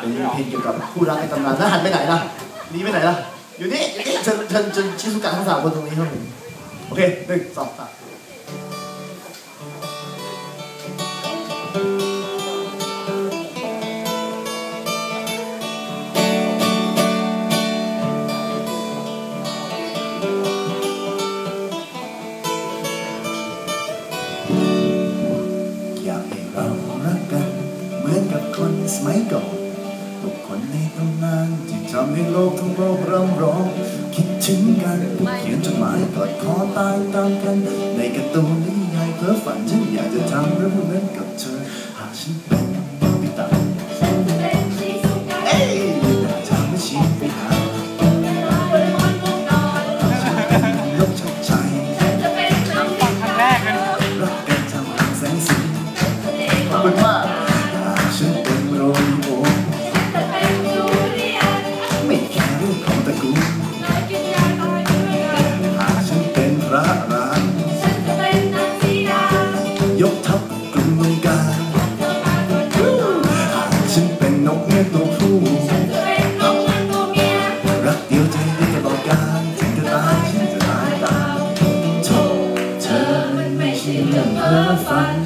เป็นเพลงเกี่ยวกับคู่รักในตำนานแล้วหันไปไหนล่ะหนีไปไหนล่ะ อยู่นี่อยู่นี่เชิญเชิญเชิญชิซุกะทั้งสามคนตรงนี้ครับผมโอเคหนึ่งสองสามอยากให้เรารักกัน เหมือนกับคนสมัยก่อนุกคนในตำนานที่ทำให้โลกทั้งโลกร่ำร้อง คิดถึงกันเขียนจดหมายกอดคอตายตามกัน ในการ์ตูนนิยายเพ้อฝันฉันอยากจะทำเรื่องนั้นกับเธอ หากฉันเป็น ไม่ใ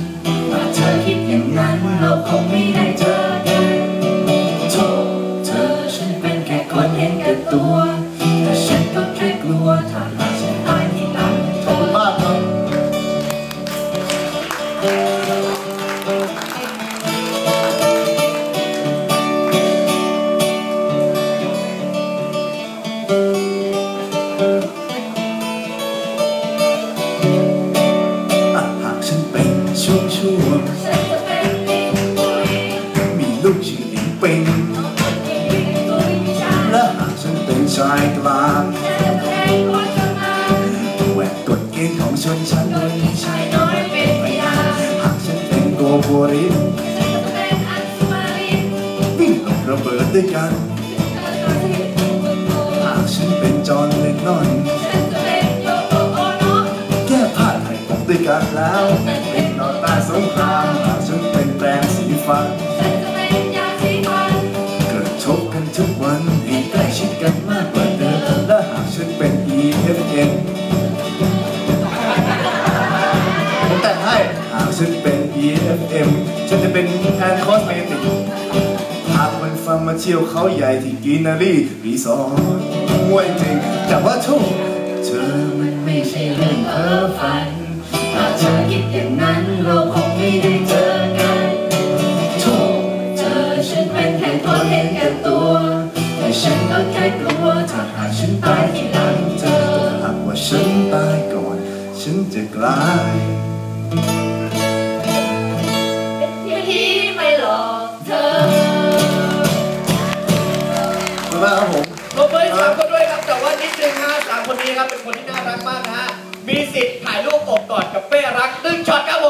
ลูกชื่อหลิงปิงและหากฉันเป็นชายกลางแหวกกฎเกณฑ์ของชนชั้นโดยมีชายน้อยเป็นพยานหากฉันเป็นโกโบริสวิ่งลงระเบิดด้วยกัน หากฉันเป็นจอห์นเลนนอนแก้ผ้าไทยปกด้วยกันแล้วเป็นนอนใต้สงครามหากฉันเป็นแปรงสีฟัน เป็นแทนคอสเมติกหากวันฟังมาเที่ยวเขาใหญ่ที่กินนารีรีสอร์ทมวยจริงแต่ว่าทุกเธอมันไม่ใช่เรื่องเพ้อฝันถ้าเธอคิดอย่างนั้นเราคงไม่ได้เจอกันโทษเธอฉันเป็นแค่คนเห็นแก่ตัวแต่ฉันก็แค่กลัวถ้าหากฉันตายที่หลังเธอหากว่าฉันตายก่อน ฉันจะกลาย ครับเป็นคนที่น่ารักมากนะฮะมีสิทธิ์ถ่ายรูปอกกอดกับเป้รักตึ้งช็อตครับผม